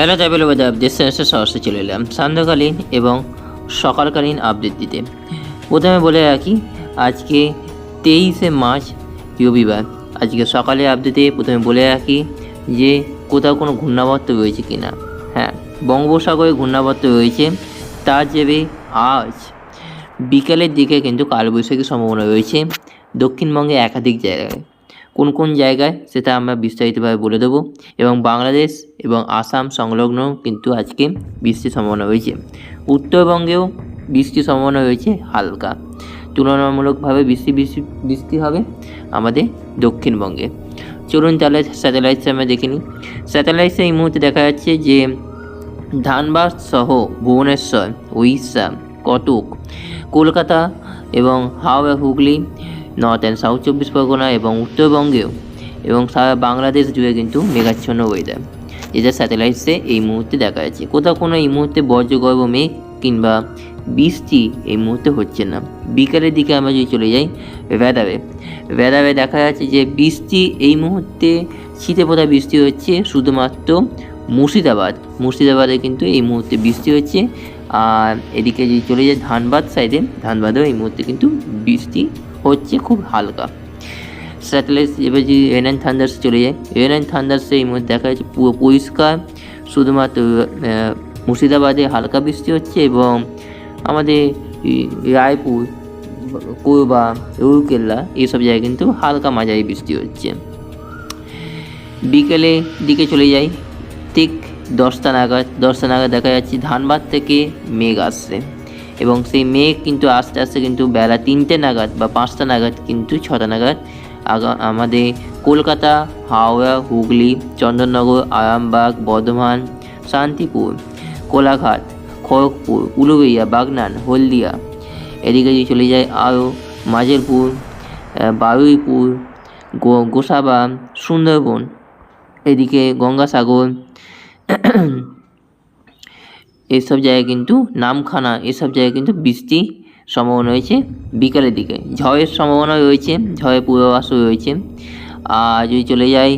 Hello travel weather দেশের এসে সহসে চলে এলাম। সান্ধ্যকালীন এবং সকালকালীন আপডেট দিতে। প্রথমে বলে রাখি, আজকে তেইশে মার্চ রবিবার। আজকে সকালে আপডেটে প্রথমে বলে রাখি যে, কোথাও কোনো ঘূর্ণাবর্ত রয়েছে কি না হ্যাঁ বঙ্গোপসাগরে ঘূর্ণাবর্ত রয়েছে। তার জেবে আজ। বিকালের দিকে কিন্তু কালবৈশাখীর সম্ভাবনা রয়েছে। দক্ষিণবঙ্গে একাধিক জায়গায়। কোন কোন জায়গায় সেটা আমরা বিস্তারিতভাবে বলে দেবো। এবং বাংলাদেশ এবং আসাম সংলগ্ন কিন্তু আজকে বৃষ্টির সম্ভাবনা রয়েছে। উত্তরবঙ্গেও বৃষ্টির সম্ভাবনা রয়েছে হালকা। তুলনামূলকভাবে বৃষ্টি বৃষ্টি বৃষ্টি হবে আমাদের দক্ষিণবঙ্গে। চলুন তাহলে স্যাটেলাইটস আমরা দেখে নিই। স্যাটেলাইটসে এই মুহূর্তে দেখা যাচ্ছে যে ধানবাদ সহ ভুবনেশ্বর, উড়িষ্যা, কটক, কলকাতা এবং Howrah, Hooghly north and south চব্বিশ পরগনা এবং উত্তরবঙ্গেও। এবং সারা বাংলাদেশ জুড়ে কিন্তু মেঘাচ্ছন্ন ওয়েদার যেটা স্যাটেলাইটসে এই মুহূর্তে দেখা যাচ্ছে, কোথাও কোনো এই মুহূর্তে বজ্রগর্ভ মেঘ কিংবা বৃষ্টি এই মুহূর্তে হচ্ছে না। বিকালের দিকে আমরা যদি চলে যাই ভেদারে ভেদারে দেখা যাচ্ছে যে বৃষ্টি এই মুহূর্তে শীতে পোতা বৃষ্টি হচ্ছে শুধুমাত্র মুর্শিদাবাদ। মুর্শিদাবাদে কিন্তু এই মুহূর্তে বৃষ্টি হচ্ছে। আর এদিকে যদি চলে যায় ধানবাদ সাইডে ধানবাদেও এই মুহূর্তে কিন্তু বৃষ্টি হচ্ছে খুব হালকা। স্যাটেলাইট এবার যদি রেন অ্যান্ড থান্ডার্স চলে যায়। রেন অ্যান্ড থান্ডার্সে এই মুহূর্তে দেখা যাচ্ছে পুরো পরিষ্কার। শুধুমাত্র মুর্শিদাবাদে হালকা বৃষ্টি হচ্ছে এবং আমাদের রায়পুর, কোরবা, রুরকেল্লা এইসব জায়গায় কিন্তু হালকা মাঝারি বৃষ্টি হচ্ছে। বিকেলে দিকে চলে যাই। ঠিক দশটা নাগাদ দশটা নাগাদ দেখা যাচ্ছে ধানবাদ থেকে মেঘ আসছে। এবং সেই মেঘ কিন্তু আস্তে আস্তে কিন্তু বেলা তিনটে নাগাদ বা পাঁচটা নাগাদ কিন্তু ছটা নাগাদ আমাদের কলকাতা, হাওড়া, হুগলি, চন্দননগর, আরামবাগ, বর্ধমান, শান্তিপুর, কোলাঘাট, খড়গপুর উলুবেড়িয়া বাগনান, হলদিয়া। এদিকে যদি চলে যায় আরও মাঝেরপুর বারুইপুর, গো- গোসাবা, সুন্দরবন, এদিকে গঙ্গাসাগর এসব জায়গায় কিন্তু নামখানা, এসব জায়গায় কিন্তু বৃষ্টি সম্ভাবনা রয়েছে বিকালের দিকে। ঝড়ের সম্ভাবনা রয়েছে, ঝড়ের পূর্বাভাসও রয়েছে। আর যদি চলে যাই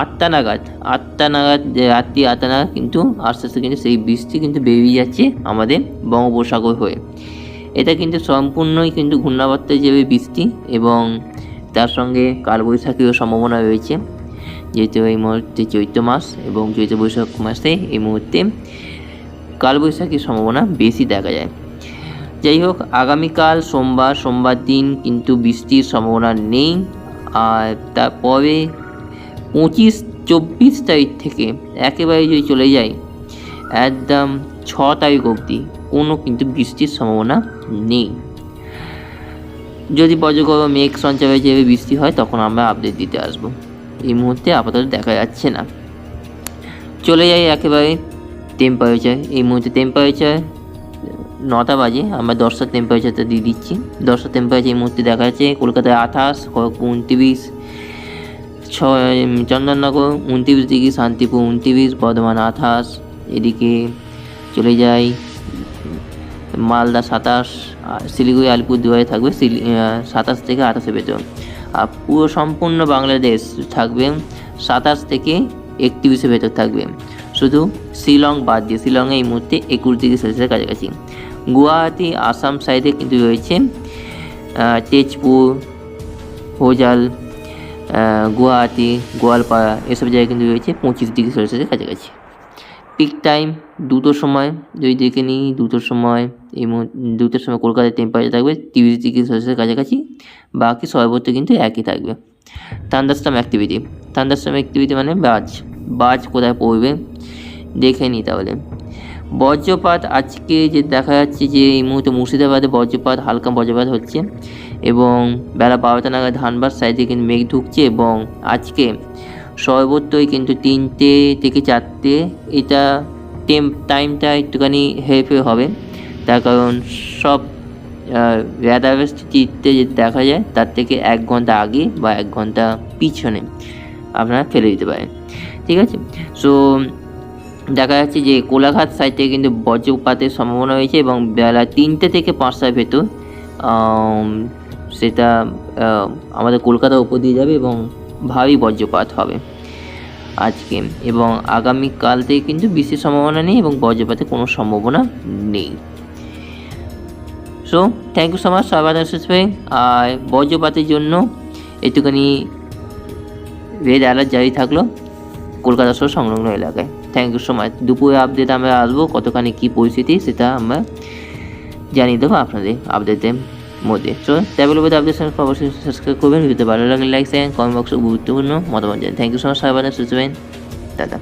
আটটা নাগাদ আটটা নাগাদ যে রাত্রি আটটা নাগাদ কিন্তু আস্তে আস্তে কিন্তু সেই বৃষ্টি কিন্তু বেরিয়ে যাচ্ছে আমাদের বঙ্গোপসাগর হয়ে। এটা কিন্তু সম্পূর্ণই কিন্তু ঘূর্ণাবর্ত হিসেবে বৃষ্টি এবং তার সঙ্গে কালবৈশাখীরও সম্ভাবনা রয়েছে। যেহেতু এই মুহূর্তে চৈত্র মাস এবং চৈত্র বৈশাখ মাসে এই মুহূর্তে কালবৈশাখীর সম্ভাবনা বেশি দেখা যায়। যাই হোক, আগামীকাল সোমবার সোমবার দিন কিন্তু বৃষ্টির সম্ভাবনা নেই। আর তারপরে পঁচিশ, চব্বিশ তারিখ থেকে একেবারে যদি চলে যায়, একদম ছ তারিখ অবধি কোনো কিন্তু বৃষ্টির সম্ভাবনা নেই। যদি বজ্রগর্ভ মেঘ সঞ্চয় যাবে বৃষ্টি হয়, তখন আমরা আপডেট দিতে আসব। এই মুহূর্তে আপাতত দেখা যাচ্ছে না। চলে যাই একেবারে টেম্পারেচার এই মুহূর্তে টেম্পারেচার নটা বাজে, আমরা দশটার টেম্পারেচারটা দিয়ে দিচ্ছি। দশটার টেম্পারেচার এই মুহূর্তে দেখা যাচ্ছে কলকাতায় আঠাশ, খড়গপুর উনত্রিশ, ছয় চন্দননগর উনত্রিশ ডিগ্রি, শান্তিপুর উনত্রিশ, বর্ধমান আঠাশ, এদিকে চলে যাই, মালদা সাতাশ শিলিগুড়ি, আলিপুরদুয়ারে থাকবে সাতাশ থেকে আঠাশে ভেতর আর পুরো সম্পূর্ণ বাংলাদেশ থাকবে সাতাশ থেকে একত্রিশে ভেতর থাকবে। শুধু শিলং বাদ দিয়ে, শিলংয়ে এই মুহূর্তে একুশ ডিগ্রি সেলসিয়াসের কাছাকাছি। গুয়াহাটি, আসাম সাইডে কিন্তু রয়েছে তেজপুর হোজাল গুয়াহাটি, গোয়ালপাড়া, এসব জায়গায় কিন্তু রয়েছে পঁচিশ ডিগ্রি সেলসিয়াসের কাছাকাছি। পিক টাইম দুটোর সময়, যদি দেখে নিই, দুটোর সময়, এই মুহূর্তে, দুটোর সময় কলকাতার টেম্পারেচার থাকবে তিরিশ ডিগ্রি সেলসিয়াসের কাছাকাছি, বাকি সর্বত্র কিন্তু একই থাকবে। থান্ডারস্টর্ম অ্যাক্টিভিটি থান্ডারস্টর্ম অ্যাক্টিভিটি মানে বাজ বাজ কোথায় পড়বে? দেখে নিই তাহলে। বজ্রপাত আজকে যে দেখা যাচ্ছে যে এই মুহূর্তে মুর্শিদাবাদে বজ্রপাত, হালকা বজ্রপাত হচ্ছে এবং বেলা বারোটা নাগাদ ধানবাদ সাইডে কিন্তু মেঘ ঢুকছে এবং আজকে সর্বত্রই কিন্তু তিনটে থেকে চারটে এটা টেম টাইমটা একটুখানি হেরফের হবে। তার কারণ সব ওয়েদার চিত্রে যে দেখা যায়, তার থেকে এক ঘণ্টা আগে বা এক ঘণ্টা পিছনে আপনারা ফেলে দিতে পারেন। ঠিক আছে? সো দেখা যাচ্ছে যে কোলাঘাট সাইড কিন্তু বজ্রপাতের সম্ভাবনা রয়েছে এবং বেলা তিনটে থেকে পাঁচটার ভেতর সেটা আমাদের কলকাতার উপর দিয়ে যাবে এবং ভারী বজ্রপাত হবে আজকে এবং আগামীকাল থেকে কিন্তু বৃষ্টির সম্ভাবনা নেই এবং বজ্রপাতের কোনো সম্ভাবনা নেই। So thank you so much ভাই আর বজ্রপাতের জন্য একটুখানি রেড অ্যালার্ট জারি থাকল কলকাতা সহ সংলগ্ন এলাকায়। থ্যাংক ইউ সো মাচ দুপুরে আপডেট আমরা আসব, কতখানি কী পরিস্থিতি সেটা আমরা জানিয়ে দেবো আপনাদের আপডেটের মধ্যে। সো ট্যাবেল বলতে আপডেট অবশ্যই সাবস্ক্রাইব করবেন, ভিডিওতে ভালো লাগলে লাইক সেন কমেন্ট বক্সে গুরুত্বপূর্ণ মতামত জানেন। থ্যাংক ইউ সো মাচ সবাই সুস্থ টাটা।